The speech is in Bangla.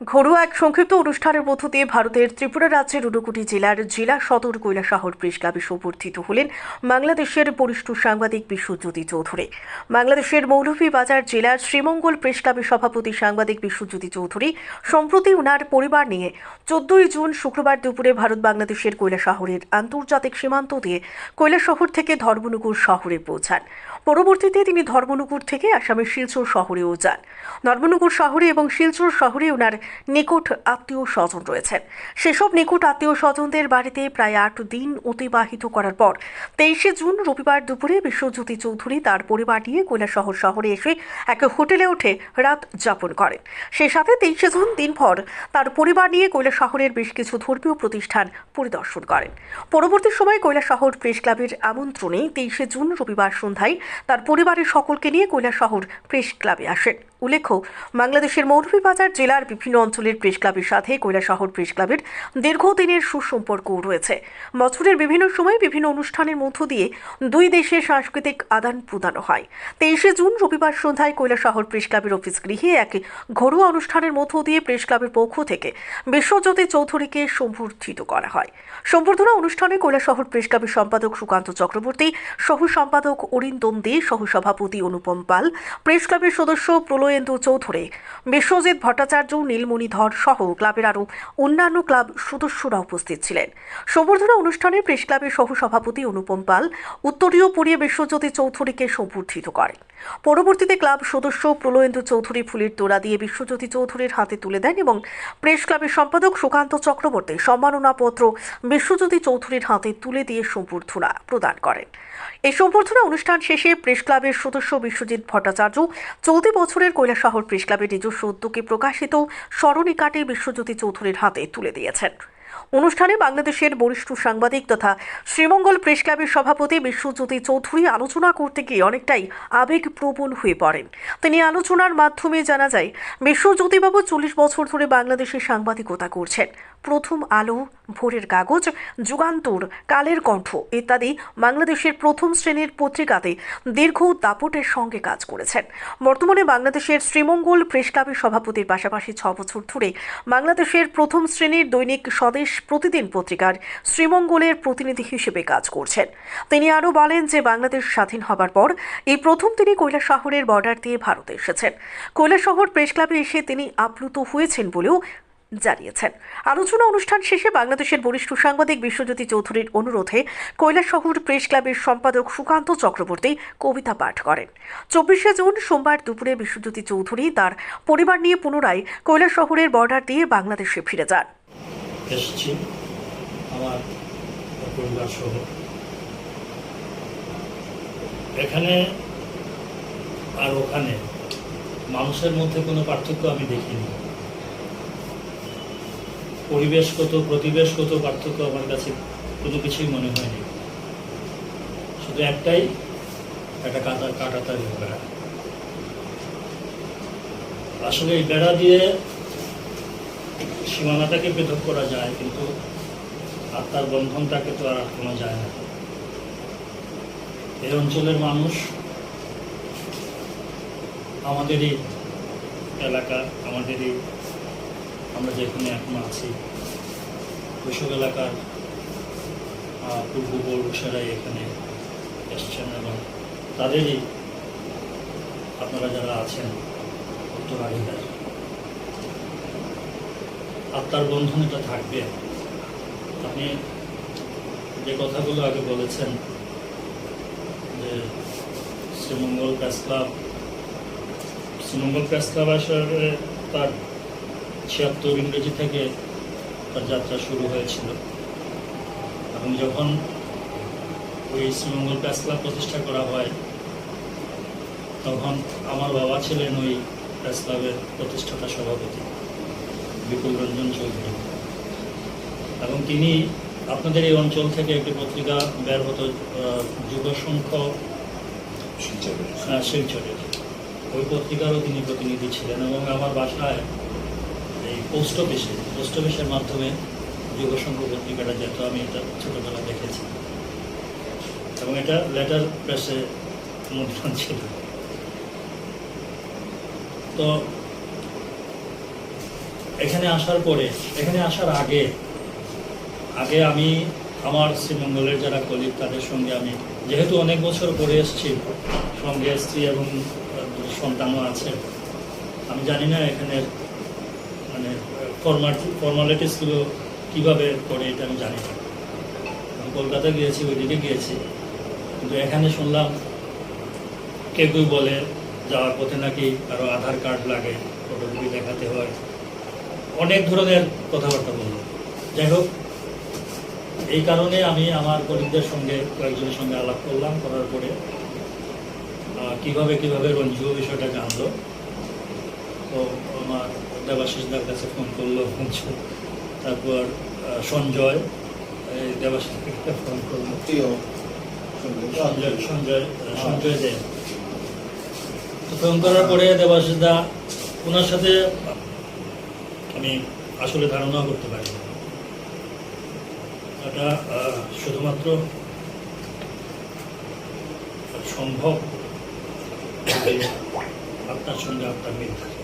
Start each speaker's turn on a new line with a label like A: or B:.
A: ঘরোয়া এক সংক্ষিপ্ত অনুষ্ঠানের মধ্য দিয়ে ভারতের ত্রিপুরা রাজ্যের ঊনকোটি জেলার জেলা সদর কৈলাসহর প্রেস ক্লাবে সমর্থিত হলেন বাংলাদেশের বরিষ্ঠ সাংবাদিক বিশ্বজ্যোতি চৌধুরী। বাংলাদেশের মৌলভীবাজার জেলার শ্রীমঙ্গল প্রেস ক্লাবের সভাপতি সাংবাদিক বিশ্বজ্যোতি চৌধুরী সম্প্রতি উনার পরিবার নিয়ে চোদ্দই জুন শুক্রবার দুপুরে ভারত বাংলাদেশের কৈলাসহরের আন্তর্জাতিক সীমান্ত দিয়ে কৈলাসহর থেকে ধর্মনগর শহরে পৌঁছান। পরবর্তীতে তিনি ধর্মনগর থেকে আসামের শিলচর শহরেও যান। ধর্মনগর শহরে এবং শিলচর শহরে ওনার নিকট আত্মীয় স্বজন রয়েছেন। সেসব নিকট আত্মীয় স্বজনদের বাড়িতে প্রায় আট দিন অতিবাহিত করার পর তেইশে জুন রবিবার দুপুরে বিশ্বজ্যোতি চৌধুরী তার পরিবার নিয়ে কৈলাসহর শহরে এসে এক হোটেলে উঠে রাত যাপন করেন। সেই সাথে তেইশে জুন দিনভর তার পরিবার নিয়ে কৈলাসহরের বেশ কিছু ধর্মীয় প্রতিষ্ঠান পরিদর্শন করেন। পরবর্তী সময় কৈলাসহর প্রেস ক্লাবের আমন্ত্রণে তেইশে জুন রবিবার সন্ধ্যায় তার পরিবারের সকলকে নিয়ে কৈলাসহর প্রেস ক্লাবে আসেন। উল্লেখ্য, বাংলাদেশের মৌলভীবাজার জেলার বিভিন্ন অঞ্চলের প্রেস ক্লাবের সাথে কৈলাসহর প্রেস ক্লাবের দীর্ঘদিনের সুসম্পর্কও রয়েছে। বছরের বিভিন্ন সময় বিভিন্ন অনুষ্ঠানের মধ্য দিয়ে দুই দেশের সাংস্কৃতিক আদান প্রদান হয়। তেইশে জুন রবিবার সন্ধ্যায় কৈলাসহর প্রেস ক্লাবের অফিস গৃহে এক ঘরোয়া অনুষ্ঠানের মধ্য দিয়ে প্রেস ক্লাবের পক্ষ থেকে বিশ্বজ্যোতি চৌধুরীকে সম্বর্ধিত করা হয়। সম্বর্ধনা অনুষ্ঠানে কৈলাসহর প্রেস ক্লাবের সম্পাদক সুকান্ত চক্রবর্তী সহ সম্পাদক অরিন্দম দে সহ সভাপতি অনুপম পাল, প্রেস ক্লাবের সদস্য প্রলয়েন্দু চৌধুরী, বিশ্বজিৎ ভট্টাচার্য নীলমণি ধর সহ ক্লাবের আরও অন্যান্য ক্লাব সদস্যরা উপস্থিত ছিলেন। সম্বর্ধনা অনুষ্ঠানে প্রেস ক্লাবের সহ সভাপতি অনুপম পাল উত্তরীয় পড়িয়ে বিশ্বজ্যোতি চৌধুরীকে সম্বর্ধিত করেন। পরবর্তীতে ক্লাব সদস্য প্রলয়েন্দু চৌধুরী ফুলের তোড়া দিয়ে বিশ্বজ্যোতি চৌধুরীর হাতে তুলে দেন এবং প্রেস ক্লাবের সম্পাদক সুকান্ত চক্রবর্তী সম্মাননাপত্র বিশ্বজ্যোতি চৌধুরীর হাতে তুলে দিয়ে সম্বর্ধনা প্রদান করেন। এই সম্বর্ধনা অনুষ্ঠান শেষে প্রেস ক্লাবের সদস্য বিশ্বজিৎ ভট্টাচার্য চলতি বছরের কৈলাসহর প্রেস ক্লাবের নিজস্ব উদ্যোগে প্রকাশিত স্মরণিকাটি বিশ্বজ্যোতি চৌধুরীর হাতে তুলে দিয়েছেন। অনুষ্ঠানে বাংলাদেশের বরিষ্ঠ সাংবাদিক তথা শ্রীমঙ্গল প্রেস ক্লাবের সভাপতি বিশ্বজ্যোতি চৌধুরী আলোচনা করতে গিয়ে অনেকটাই আবেগপ্রবণ হয়ে পড়েন। তিনি আলোচনার মাধ্যমে জানা যায়, বিশ্বজ্যোতিবাবু চল্লিশ বছর ধরে বাংলাদেশে সাংবাদিকতা করছেন। প্রথম আলো, ভোরের কাগজ, যুগান্তর, কালের কণ্ঠ ইত্যাদি বাংলাদেশের প্রথম শ্রেণির পত্রিকাতে দীর্ঘ দাপটের সঙ্গে কাজ করেছেন। বর্তমানে বাংলাদেশের শ্রীমঙ্গল প্রেস ক্লাবের সভাপতির পাশাপাশি ছ বছর ধরে বাংলাদেশের প্রথম শ্রেণির দৈনিক স্বদেশ প্রতিদিন পত্রিকার শ্রীমঙ্গলের প্রতিনিধি হিসেবে কাজ করছেন। তিনি আরও বলেন যে, বাংলাদেশ স্বাধীন হবার পর এই প্রথম তিনি কৈলা শহরের বর্ডার দিয়ে ভারতে এসেছেন। কৈলাসহর প্রেস ক্লাবে এসে তিনি আপ্লুত হয়েছেন বলেও জানিয়েছেন। আলোচনা অনুষ্ঠান শেষে বাংলাদেশের বরিষ্ঠ সাংবাদিক বিশ্বজ্যোতি চৌধুরীর অনুরোধে কৈলাসহর প্রেস ক্লাবের সম্পাদক সুকান্ত চক্রবর্তী কবিতা পাঠ করেন। চব্বিশে জুন সোমবার দুপুরে বিশ্বজ্যোতি চৌধুরী তার পরিবার নিয়ে পুনরায় কৈলাসহরের বর্ডার দিয়ে বাংলাদেশে ফিরে যান।
B: এখানে আর ওখানে মানুষের মধ্যে কোনো পার্থক্য আমি দেখিনি। পরিবেশগত, প্রতিবেশগত পার্থক্য আমার কাছে কোনো কিছুই মনে হয়নি। শুধু একটাই, একটা কাটা কাটাতারি বেড়া আসলে এই বেড়া দিয়ে সীমানাটাকে পৃথক করা যায়, কিন্তু আত্মার বন্ধনটাকে তো আর আটকানো যায় না। এই অঞ্চলের মানুষ, আমাদেরই এলাকা, আমাদেরই আমরা যেখানে এখন আছি। ওইসব এলাকার পূর্বপুরুষেরাই এখানে এসছেন এবং তাদেরই আপনারা যারা আছেন, উত্তরাধিকার। আত্মার বন্ধন এটা থাকবে। আপনি যে কথাগুলো আগে বলেছেন, যে Sreemangal press club, Sreemangal press club আসলে তার ছিয়াত্তর ইংরেজি থেকে তার যাত্রা শুরু হয়েছিল। এবং যখন ওই শ্রীমঙ্গল প্রেস ক্লাব প্রতিষ্ঠা করা হয় তখন আমার বাবা ছিলেন ওই প্রেস ক্লাবের প্রতিষ্ঠাতা সভাপতি বিপুল রঞ্জন চৌধুরী। এবং তিনি আপনাদের এই অঞ্চল থেকে একটি পত্রিকা বের হতো আহ, যুব সংখ্য শিলচরের। ওই পত্রিকারও তিনি প্রতিনিধি ছিলেন এবং আমার বাসায় এই পোস্ট অফিসে, পোস্ট অফিসের মাধ্যমে যুব সংঘ পত্রিকাটা যেত আমি এটা ছোটোবেলা দেখেছি, এবং এটা লেটার প্রেসে মুদ্রণ ছিল। তো এখানে আসার পরে, এখানে আসার আগে আগে আমি আমার শ্রীমঙ্গলের যারা কলিগ তাদের সঙ্গে আমি, যেহেতু অনেক বছর পরে এসেছি, সঙ্গে স্ত্রী এবং সন্তানও আছে, আমি জানি না এখানে মানে ফর্মালিটিসগুলো কীভাবে করে এটা আমি জানি না। আমি কলকাতা গিয়েছি, ওইদিকে গিয়েছি। কিন্তু এখানে শুনলাম কেউ কেউ বলে, যাওয়ার পথে নাকি কারও আধার কার্ড লাগে ফটোকপি দেখাতে হয়। অনেক ধরনের কথাবার্তা বলল। যাই হোক, এই কারণে আমি আমার কলিগদের সঙ্গে, কয়েকজনের সঙ্গে আলাপ করলাম, করার পরে কীভাবে কীভাবে রঞ্জু বিষয়টা জানলো, তো আমার দেবাশিসদার কাছে ফোন করল রঞ্জু তারপর সঞ্জয় এই দেবাশিসকে ফোন করল। সঞ্জয় সঞ্জয় সঞ্জয় দে। তো ফোন করার পরে দেবাশিস দা ওনার সাথে আমি আসলে ধারণা করতে পারি এটা শুধুমাত্র সম্ভব আপনার সঙ্গে আপনার মিল থাকে।